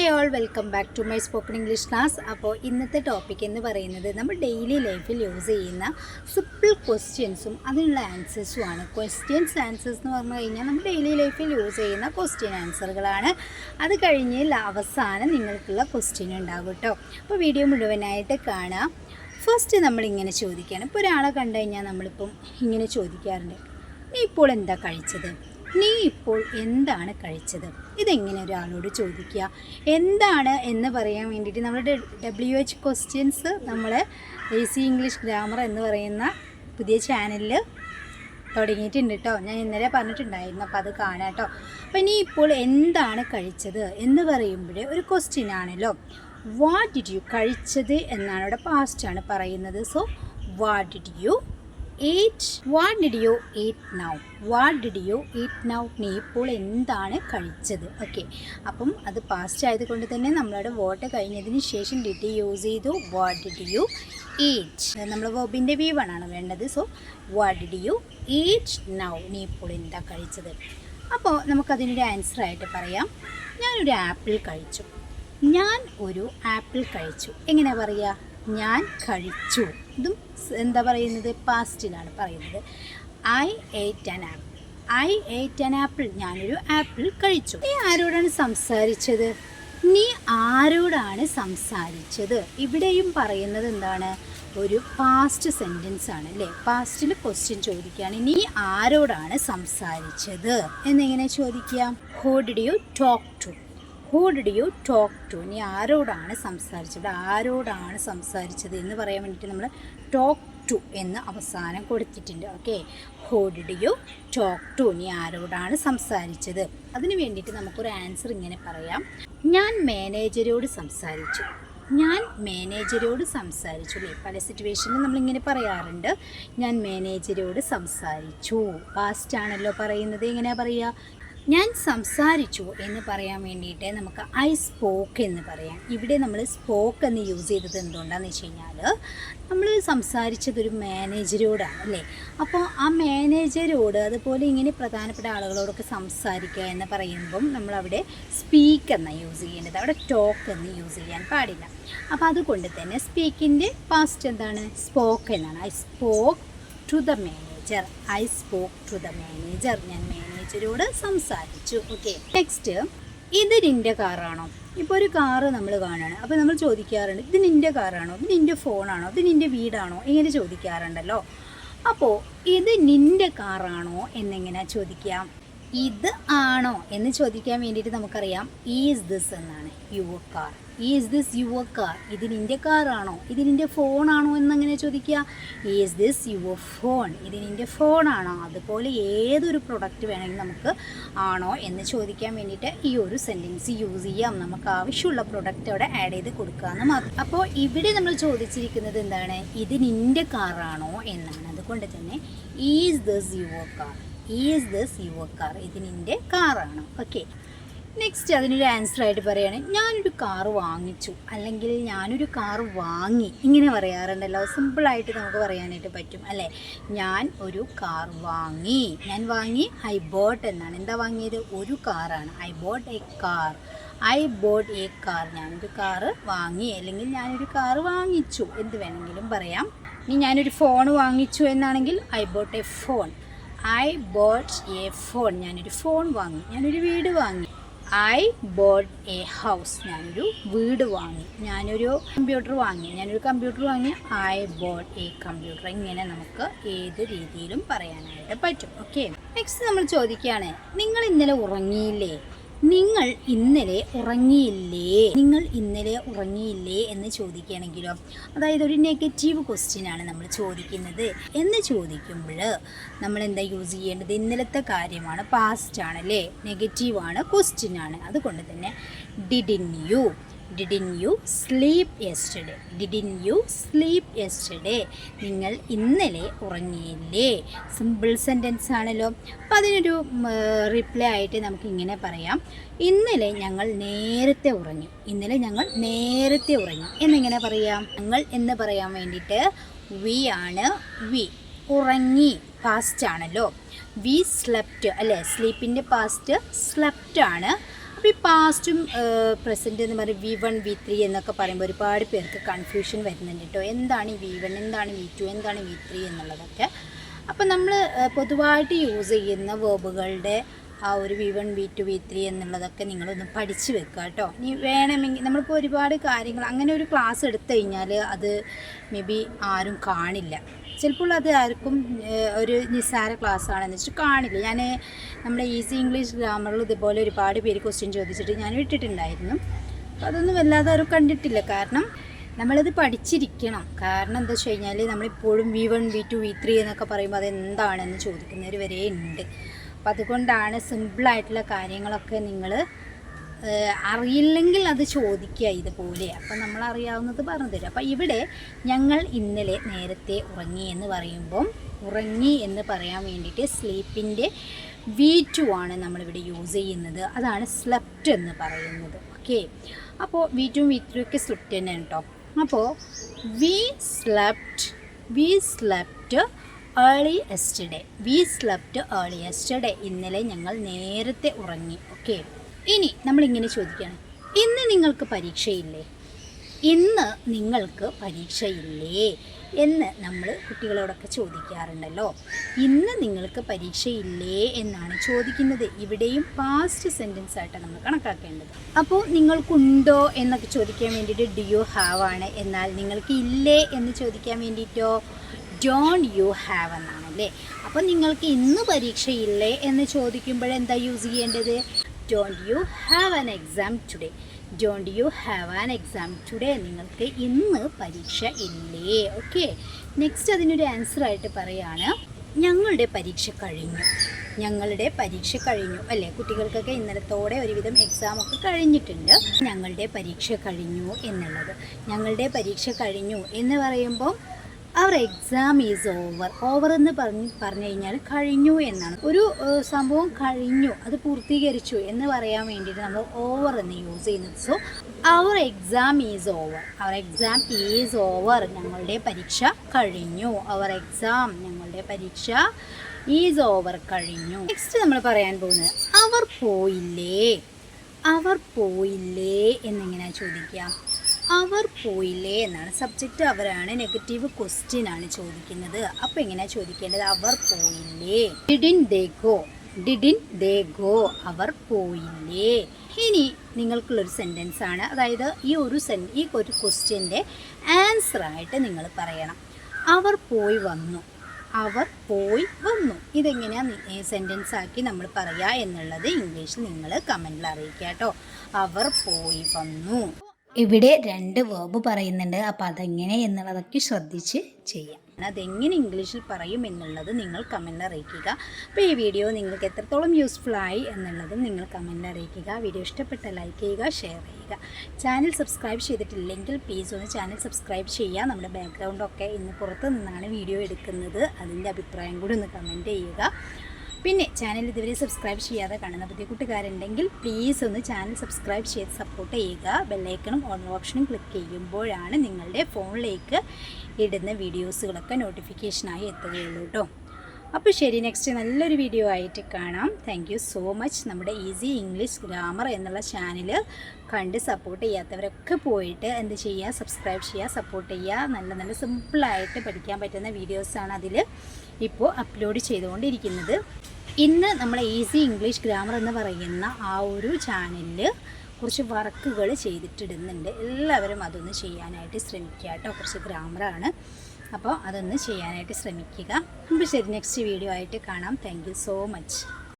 Hi all welcome back to my spoken English class അപ്പോൾ ഇന്നത്തെ topic എന്ന് പറയുന്നത് നമ്മൾ ഡെയിലി ലൈഫിൽ യൂസ് ചെയ്യുന്ന സിമ്പിൾ ക്വസ്റ്റ്യൻസും അതിനുള്ള ആൻസേഴ്സും ആണ്. ക്വസ്റ്റ്യൻസ് ആൻസേഴ്സ് എന്ന് പറഞ്ഞു കഴിഞ്ഞാൽ നമ്മൾ ഡെയിലി ലൈഫിൽ യൂസ് ചെയ്യുന്ന ക്വസ്റ്റ്യൻ ആൻസറുകളാണ് അത് കഴിഞ്ഞ് അവസാനം നിങ്ങൾക്കുള്ള ക്വസ്റ്റ്യൻ ഉണ്ടാകും കേട്ടോ. അപ്പോൾ വീഡിയോ മുഴുവനായിട്ട് കാണാം. ഫസ്റ്റ് നമ്മളിങ്ങനെ ചോദിക്കുകയാണ്. ഇപ്പോൾ ഒരാളെ കണ്ടു കഴിഞ്ഞാൽ നമ്മളിപ്പം ഇങ്ങനെ ചോദിക്കാറുണ്ട്. നീ ഇപ്പോൾ എന്താ കഴിച്ചത്? നീ ഇപ്പോൾ എന്താണ് കഴിച്ചത്? ഇതെങ്ങനെ ഒരാളോട് ചോദിക്കുക? എന്താണ് എന്ന് പറയാൻ വേണ്ടിയിട്ട് നമ്മുടെ ഡബ്ല്യു എച്ച് ക്വസ്റ്റ്യൻസ് നമ്മൾ എ സി ഇംഗ്ലീഷ് ഗ്രാമർ എന്ന് പറയുന്ന പുതിയ ചാനലിൽ തുടങ്ങിയിട്ടുണ്ട് കേട്ടോ ഞാൻ ഇന്നലെ പറഞ്ഞിട്ടുണ്ടായിരുന്നു അപ്പോൾ അത് കാണാം കേട്ടോ അപ്പോൾ നീ ഇപ്പോൾ എന്താണ് കഴിച്ചത് എന്ന് പറയുമ്പോഴേ ഒരു ക്വസ്റ്റ്യൻ ആണല്ലോ. വാട്ട് ഡിഡ് യു കഴിച്ചത് എന്നാണ് ഇവിടെ പാസ്റ്റാണ് പറയുന്നത്. So what did you eat what did you eat now what did you eat now നീ ഇപ്പോൾ എന്താണ് കഴിച്ചത്? ഓക്കെ അപ്പം അത് പാസ്റ്റ് ആയതുകൊണ്ട് തന്നെ നമ്മളവിടെ വോട്ട് കഴിഞ്ഞതിന് ശേഷം ഡിഡ് യൂസ് ചെയ്തു? വാട്ട് ഡിഡ് യു ഈറ്റ് നമ്മൾ വോബിന്റെ വി ആണ് വേണ്ടത്. So what did you eat now നീ ഇപ്പോൾ എന്താ കഴിച്ചത്? അപ്പോൾ നമുക്കതിനൊരു ആൻസർ ആയിട്ട് പറയാം. ഞാനൊരു ആപ്പിൾ കഴിച്ചു. ഞാൻ ഒരു ആപ്പിൾ കഴിച്ചു. എങ്ങനെയാണ് പറയുക ഞാൻ കഴിച്ചു. ഇതും എന്താ പറയുന്നത്? പാസ്റ്റിലാണ് പറയുന്നത്. I ate an apple. I ate an apple. ഞാനൊരു ആപ്പിൾ കഴിച്ചു. നീ ആരോടാണ് സംസാരിച്ചത്? നീ ആരോടാണ് സംസാരിച്ചത്? ഇവിടെയും പറയുന്നത് എന്താണ്? ഒരു പാസ്റ്റ് സെന്റൻസ് ആണ് അല്ലേ? പാസ്റ്റിൽ ക്വസ്റ്റ്യൻ ചോദിക്കുകയാണ്. നീ ആരോടാണ് സംസാരിച്ചത്? എന്നിങ്ങനെ ചോദിക്കാം? Who did you talk to? Who did you talk to നീ ആരോടാണ് സംസാരിച്ചത്? ആരോടാണ് സംസാരിച്ചത് എന്ന് പറയാൻ വേണ്ടിയിട്ട് നമ്മൾ ടോക്ക് ടു എന്ന് അവസാനം കൊടുത്തിട്ടുണ്ട്. Okay who did you talk to നീ ആരോടാണ് സംസാരിച്ചത്? അതിന് വേണ്ടിയിട്ട് നമുക്കൊരു ആൻസർ ഇങ്ങനെ പറയാം. ഞാൻ മാനേജരോട് സംസാരിച്ചു. ഞാൻ മാനേജരോട് സംസാരിച്ചു അല്ലേ? പല സിറ്റുവേഷനിലും നമ്മളിങ്ങനെ പറയാറുണ്ട്. ഞാൻ മാനേജരോട് സംസാരിച്ചു. പാസ്റ്റ് ആണല്ലോ പറയുന്നത്. എങ്ങനെയാണ് പറയുക? ഞാൻ സംസാരിച്ചു എന്ന് പറയാൻ വേണ്ടിയിട്ട് നമുക്ക് ഐ സ്പോക്ക് എന്ന് പറയാം. ഇവിടെ നമ്മൾ സ്പോക്ക് എന്ന് യൂസ് ചെയ്തത് എന്തുകൊണ്ടാന്ന് വെച്ച് കഴിഞ്ഞാൽ നമ്മൾ സംസാരിച്ചത് ഒരു മാനേജരോടാണ് അല്ലേ? അപ്പോൾ ആ മാനേജരോട് അതുപോലെ ഇങ്ങനെ പ്രധാനപ്പെട്ട ആളുകളോടൊക്കെ സംസാരിക്കുക എന്ന് പറയുമ്പം നമ്മളവിടെ സ്പീക്ക് എന്ന് യൂസ് ചെയ്യേണ്ടത്. അവിടെ ടോക്ക് എന്ന് യൂസ് ചെയ്യാൻ പാടില്ല. അപ്പോൾ അതുകൊണ്ട് തന്നെ സ്പീക്കിന്റെ പാസ്റ്റ് എന്താണ്? സ്പോക്ക് എന്നാണ്. I spoke to the manager I spoke to the manager ഞാൻ മാനേജരോട് സംസാരിച്ചു. ഓക്കെ നെക്സ്റ്റ് ഇത് നിന്റെ കാറാണോ ഇപ്പോൾ ഒരു കാറ് നമ്മൾ കാണുകയാണ്. അപ്പോൾ നമ്മൾ ചോദിക്കാറുണ്ട് ഇത് നിന്റെ കാറാണോ ഇത് നിന്റെ ഫോണാണോ ഇത് നിന്റെ വീടാണോ? ഇങ്ങനെ ചോദിക്കാറുണ്ടല്ലോ. അപ്പോൾ ഇത് നിന്റെ കാറാണോ എന്നെങ്ങനെ ചോദിക്കാം. ഇത് ആണോ എന്ന് ചോദിക്കാൻ വേണ്ടിയിട്ട് നമുക്കറിയാം. ഈസ് ദിസ് എന്നാണ്. Your car is this your car ഇത് നിന്റെ കാറാണോ ഇത് നിന്റെ ഫോണാണോ എന്നങ്ങനെ ചോദിക്കുക. ഈസ് ദിസ് യുവർ ഫോൺ ഇത് നിന്റെ ഫോണാണോ അതുപോലെ ഏതൊരു പ്രൊഡക്റ്റ് വേണമെങ്കിൽ നമുക്ക് ആണോ? എന്ന് ചോദിക്കാൻ വേണ്ടിയിട്ട് ഈ ഒരു സെന്റൻസ് യൂസ് ചെയ്യാം. നമുക്ക് ആവശ്യമുള്ള പ്രൊഡക്റ്റ് അവിടെ ആഡ് ചെയ്ത് കൊടുക്കാമെന്ന് മാത്രം. അപ്പോൾ ഇവിടെ നമ്മൾ ചോദിച്ചിരിക്കുന്നത് എന്താണ്? ഇത് നിന്റെ കാറാണോ എന്നാണ്. അതുകൊണ്ട് തന്നെ is this your car is this your car ഇത് നിന്റെ കാറാണോ ഓക്കെ നെക്സ്റ്റ് അതിനൊരു ആൻസർ ആയിട്ട് പറയുകയാണ് ഞാനൊരു കാർ വാങ്ങിച്ചു. അല്ലെങ്കിൽ ഞാനൊരു കാർ വാങ്ങി. ഇങ്ങനെ പറയാറുണ്ടല്ലോ. സിമ്പിളായിട്ട് നമുക്ക് പറയാനായിട്ട് പറ്റും അല്ലേ? ഞാൻ ഒരു കാർ വാങ്ങി. ഞാൻ വാങ്ങി ഐ ബോട്ട് എന്നാണ്. എന്താ വാങ്ങിയത്? ഒരു കാറാണ് I bought a car I bought a car ഞാനൊരു കാർ വാങ്ങി. അല്ലെങ്കിൽ ഞാനൊരു കാർ വാങ്ങിച്ചു. എന്ത് വേണമെങ്കിലും പറയാം. ഇനി ഞാനൊരു ഫോൺ വാങ്ങിച്ചു എന്നാണെങ്കിൽ I bought a phone I bought a phone ഞാനൊരു ഫോൺ വാങ്ങി. ഞാനൊരു വീട് വാങ്ങി. ഐ ബോട്ട് എ ഹൗസ് ഞാനൊരു വീട് വാങ്ങി. ഞാനൊരു കമ്പ്യൂട്ടർ വാങ്ങി. ഞാനൊരു കമ്പ്യൂട്ടർ വാങ്ങി. ഐ ബോട്ട് എ കമ്പ്യൂട്ടർ ഇങ്ങനെ നമുക്ക് ഏത് രീതിയിലും പറയാനായിട്ട് പറ്റും. ഓക്കെ നെക്സ്റ്റ് നമ്മൾ ചോദിക്കുകയാണ് നിങ്ങൾ ഇന്നലെ ഉറങ്ങിയില്ലേ? നിങ്ങൾ ഇന്നലെ ഉറങ്ങിയില്ലേ? നിങ്ങൾ ഇന്നലെ ഉറങ്ങിയില്ലേ എന്ന് ചോദിക്കുകയാണെങ്കിലോ? അതായത് ഒരു നെഗറ്റീവ് ക്വസ്റ്റ്യൻ ആണ് നമ്മൾ ചോദിക്കുന്നത്. എന്ന് ചോദിക്കുമ്പോൾ നമ്മൾ എന്താ യൂസ് ചെയ്യേണ്ടത്? ഇന്നലത്തെ കാര്യമാണ് പാസ്റ്റ് ആണല്ലേ നെഗറ്റീവ് ആണ് ക്വസ്റ്റ്യൻ ആണ്. അതുകൊണ്ട് തന്നെ didn't you didn't you sleep yesterday didn't you sleep yesterday നിങ്ങൾ ഇന്നലെ ഉറങ്ങിയില്ലേ? സിമ്പിൾ സെന്റൻസ് ആണല്ലോ. അപ്പം അതിനൊരു റിപ്ലൈ ആയിട്ട് നമുക്കിങ്ങനെ പറയാം. ഇന്നലെ ഞങ്ങൾ നേരത്തെ ഉറങ്ങി. ഇന്നലെ ഞങ്ങൾ നേരത്തെ ഉറങ്ങി. എന്നിങ്ങനെ പറയാം. ഞങ്ങൾ എന്ന് പറയാൻ വേണ്ടിയിട്ട് വി ആണ് വി ഉറങ്ങി പാസ്റ്റ് ആണല്ലോ. വി സ്ലെപ്റ്റ് അല്ലേ? സ്ലീപ്പിന്റെ പാസ്റ്റ് സ്ലെപ്റ്റ് ആണ്. അപ്പോൾ ഈ പാസ്റ്റും പ്രസന്റ് എന്ന് പറയുന്നത് വി വൺ വി ത്രീ എന്നൊക്കെ പറയുമ്പോൾ ഒരുപാട് പേർക്ക് കൺഫ്യൂഷൻ വരുന്നുണ്ട് കേട്ടോ എന്താണ് ഈ വി വൺ എന്താണ് വി ടു എന്താണ് വി ത്രീ എന്നുള്ളതൊക്കെ. അപ്പോൾ നമ്മൾ പൊതുവായിട്ട് യൂസ് ചെയ്യുന്ന വേർബുകളുടെ ആ ഒരു V one V two V three എന്നുള്ളതൊക്കെ നിങ്ങളൊന്ന് പഠിച്ച് വെക്കുക കേട്ടോ ഇനി വേണമെങ്കിൽ നമ്മളിപ്പോൾ ഒരുപാട് കാര്യങ്ങൾ അങ്ങനെ ഒരു ക്ലാസ് എടുത്തു കഴിഞ്ഞാൽ അത് മേ ബി ആരും കാണില്ല. ചിലപ്പോൾ അത് ആർക്കും ഒരു നിസ്സാര ക്ലാസ് ആണെന്ന് വെച്ചിട്ട് കാണില്ല. ഞാൻ നമ്മുടെ ഈസി ഇംഗ്ലീഷ് ഗ്രാമറിൽ ഇതുപോലെ ഒരുപാട് പേര് ക്വസ്റ്റ്യൻ ചോദിച്ചിട്ട് ഞാൻ ഇട്ടിട്ടുണ്ടായിരുന്നു അപ്പോൾ അതൊന്നും വല്ലാതെ ആരും കണ്ടിട്ടില്ല. കാരണം നമ്മളത് പഠിച്ചിരിക്കണം. കാരണം എന്താ വെച്ച് കഴിഞ്ഞാൽ നമ്മളിപ്പോഴും V one V two V three എന്നൊക്കെ പറയുമ്പോൾ അതെന്താണെന്ന് ചോദിക്കുന്നവർ വരെ ഉണ്ട്. അപ്പം അതുകൊണ്ടാണ് സിമ്പിളായിട്ടുള്ള കാര്യങ്ങളൊക്കെ നിങ്ങൾ അറിയില്ലെങ്കിൽ അത് ചോദിക്കുക ഇതുപോലെ. അപ്പം നമ്മൾ അറിയാവുന്നത് പറഞ്ഞു തരും. അപ്പം ഇവിടെ ഞങ്ങൾ ഇന്നലെ നേരത്തെ ഉറങ്ങി എന്ന് പറയുമ്പം ഉറങ്ങി എന്ന് പറയാൻ വേണ്ടിയിട്ട് സ്ലീപ്പിന്റെ വി ടു ആണ് നമ്മളിവിടെ യൂസ് ചെയ്യുന്നത്. അതാണ് സ്ലെപ്റ്റ് എന്ന് പറയുന്നത്. ഓക്കെ? അപ്പോൾ വി ടു വി ത്രീ ഒക്കെ സ്ലെപ്റ്റ് തന്നെയാണ് കേട്ടോ അപ്പോൾ we slept we slept early yesterday we slept early yesterday ഇന്നലെ ഞങ്ങൾ നേരത്തെ ഉറങ്ങി. ഓക്കെ? ഇനി നമ്മൾ നമ്മളിങ്ങനെ ചോദിക്കുകയാണ്. ഇന്ന് നിങ്ങൾക്ക് പരീക്ഷയില്ലേ? ഇന്ന് നിങ്ങൾക്ക് പരീക്ഷയില്ലേ? എന്ന് നമ്മൾ കുട്ടികളോടൊക്കെ ചോദിക്കാറുണ്ടല്ലോ. ഇന്ന് നിങ്ങൾക്ക് പരീക്ഷയില്ലേ എന്നാണ് ചോദിക്കുന്നത്. ഇവിടെയും പാസ്റ്റ് സെന്റൻസ് ആയിട്ടാണ് നമ്മൾ കണക്കാക്കേണ്ടത്. അപ്പോൾ നിങ്ങൾക്കുണ്ടോ എന്നൊക്കെ ചോദിക്കാൻ വേണ്ടിയിട്ട് ഡു യു ഹാവ് ആണ്? എന്നാൽ നിങ്ങൾക്ക് ഇല്ലേ എന്ന് ചോദിക്കാൻ വേണ്ടിയിട്ടോ? ഡോൺ യു ഹാവ് എന്നാണ് അല്ലേ അപ്പോൾ നിങ്ങൾക്ക് ഇന്ന് പരീക്ഷയില്ലേ എന്ന് ചോദിക്കുമ്പോൾ എന്താ യൂസ് ചെയ്യേണ്ടത്? Don't you have an exam today don't you have an exam today നിങ്ങൾക്ക് ഇന്ന് പരീക്ഷ ഇല്ലേ? ഓക്കെ നെക്സ്റ്റ് അതിനൊരു ആൻസർ ആയിട്ട് പറയാണ് ഞങ്ങളുടെ പരീക്ഷ കഴിഞ്ഞു. ഞങ്ങളുടെ പരീക്ഷ കഴിഞ്ഞു. അല്ലേ? കുട്ടികൾക്കൊക്കെ ഇന്നലത്തോടെ ഒരുവിധം എക്സാം ഒക്കെ കഴിഞ്ഞിട്ടുണ്ട്. ഞങ്ങളുടെ പരീക്ഷ കഴിഞ്ഞു എന്നുള്ളത്. ഞങ്ങളുടെ പരീക്ഷ കഴിഞ്ഞു എന്ന് പറയുമ്പോൾ our exam is over over എന്ന് പറഞ്ഞ് പറഞ്ഞു കഴിഞ്ഞാൽ കഴിഞ്ഞു എന്നാണ്. ഒരു സംഭവം കഴിഞ്ഞു. അത് പൂർത്തീകരിച്ചു എന്ന് പറയാൻ വേണ്ടിയിട്ട് നമ്മൾ ഓവർ എന്ന് യൂസ് ചെയ്യുന്നത്. So our exam is over our exam is over ഞങ്ങളുടെ പരീക്ഷ കഴിഞ്ഞു. അവർ എക്സാം ഞങ്ങളുടെ പരീക്ഷ ഈസ് ഓവർ കഴിഞ്ഞു. നെക്സ്റ്റ് നമ്മൾ പറയാൻ പോകുന്നത് അവർ പോയില്ലേ? അവർ പോയില്ലേ? എന്നിങ്ങനെ ചോദിക്കാം അവർ പോയില്ലേ എന്നാണ്. സബ്ജക്റ്റ് അവരാണ്. നെഗറ്റീവ് ക്വസ്റ്റ്യൻ ആണ് ചോദിക്കുന്നത്. അപ്പോൾ എങ്ങനെയാണ് ചോദിക്കേണ്ടത്? അവർ പോയില്ലേ? Didn't they go didn't they അവർ പോയില്ലേ? ഇനി നിങ്ങൾക്കുള്ളൊരു സെന്റൻസ് ആണ്. അതായത് ഈ ഒരു സെൻ ഈ ഒരു ക്വസ്റ്റ്യന്റെ ആൻസർ ആയിട്ട് നിങ്ങൾ പറയണം. അവർ പോയി വന്നു. അവർ പോയി വന്നു. ഇതെങ്ങനെയാണ് സെന്റൻസ് ആക്കി നമ്മൾ പറയുക എന്നുള്ളത് ഇംഗ്ലീഷിൽ നിങ്ങൾ കമന്റിൽ അറിയിക്കുക കേട്ടോ അവർ പോയി വന്നു. ഇവിടെ രണ്ട് വേർബ് പറയുന്നുണ്ട്. അപ്പോൾ അതെങ്ങനെ എന്നുള്ളതൊക്കെ ശ്രദ്ധിച്ച് ചെയ്യാം. അതെങ്ങനെ ഇംഗ്ലീഷിൽ പറയും എന്നുള്ളത് നിങ്ങൾ കമന്റ് അറിയിക്കുക. അപ്പോൾ ഈ വീഡിയോ നിങ്ങൾക്ക് എത്രത്തോളം യൂസ്ഫുൾ ആയി എന്നുള്ളതും നിങ്ങൾ കമന്റ് അറിയിക്കുക. വീഡിയോ ഇഷ്ടപ്പെട്ട ലൈക്ക് ചെയ്യുക ഷെയർ ചെയ്യുക. ചാനൽ സബ്സ്ക്രൈബ് ചെയ്തിട്ടില്ലെങ്കിൽ പ്ലീസ് ഒന്ന് ചാനൽ സബ്സ്ക്രൈബ് ചെയ്യുക. നമ്മുടെ ബാക്ക്ഗ്രൗണ്ടൊക്കെ ഇന്ന് പുറത്ത് നിന്നാണ് വീഡിയോ എടുക്കുന്നത്. അതിന്റെ അഭിപ്രായം കൂടി ഒന്ന് കമന്റ് ചെയ്യുക. പിന്നെ ചാനൽ ഇതുവരെ സബ്സ്ക്രൈബ് ചെയ്യാതെ കാണുന്ന പുതിയ കൂട്ടുകാരുണ്ടെങ്കിൽ പ്ലീസ് ഒന്ന് ചാനൽ സബ്സ്ക്രൈബ് ചെയ്ത് സപ്പോർട്ട് ചെയ്യുക. ബെല്ലൈക്കണും ഓൺ ഓപ്ഷനും ക്ലിക്ക് ചെയ്യുമ്പോഴാണ് നിങ്ങളുടെ ഫോണിലേക്ക് ഇടുന്ന വീഡിയോസുകളൊക്കെ നോട്ടിഫിക്കേഷനായി എത്തുകയുള്ളൂ കേട്ടോ അപ്പോൾ ശരി നെക്സ്റ്റ് നല്ലൊരു വീഡിയോ ആയിട്ട് കാണാം. താങ്ക് സോ മച്ച് നമ്മുടെ ഈസി ഇംഗ്ലീഷ് ഗ്രാമർ എന്നുള്ള ചാനൽ കണ്ട് സപ്പോർട്ട് ചെയ്യാത്തവരൊക്കെ പോയിട്ട് എന്ത് ചെയ്യുക? സബ്സ്ക്രൈബ് ചെയ്യുക സപ്പോർട്ട് ചെയ്യുക. നല്ല നല്ല സിമ്പിളായിട്ട് പഠിക്കാൻ പറ്റുന്ന വീഡിയോസാണ് അതിൽ ഇപ്പോൾ അപ്ലോഡ് ചെയ്തുകൊണ്ടിരിക്കുന്നത്. ഇന്ന് നമ്മളെ ഈസി ഇംഗ്ലീഷ് ഗ്രാമർ എന്ന് പറയുന്ന ആ ഒരു ചാനലിൽ കുറച്ച് വർക്കുകൾ ചെയ്തിട്ടിടുന്നുണ്ട്. എല്ലാവരും അതൊന്ന് ചെയ്യാനായിട്ട് ശ്രമിക്കുക കേട്ടോ. കുറച്ച് ഗ്രാമറാണ് അപ്പോൾ അതൊന്ന് ചെയ്യാനായിട്ട് ശ്രമിക്കുക. അപ്പോൾ ശരി നെക്സ്റ്റ് വീഡിയോ ആയിട്ട് കാണാം. Thank so much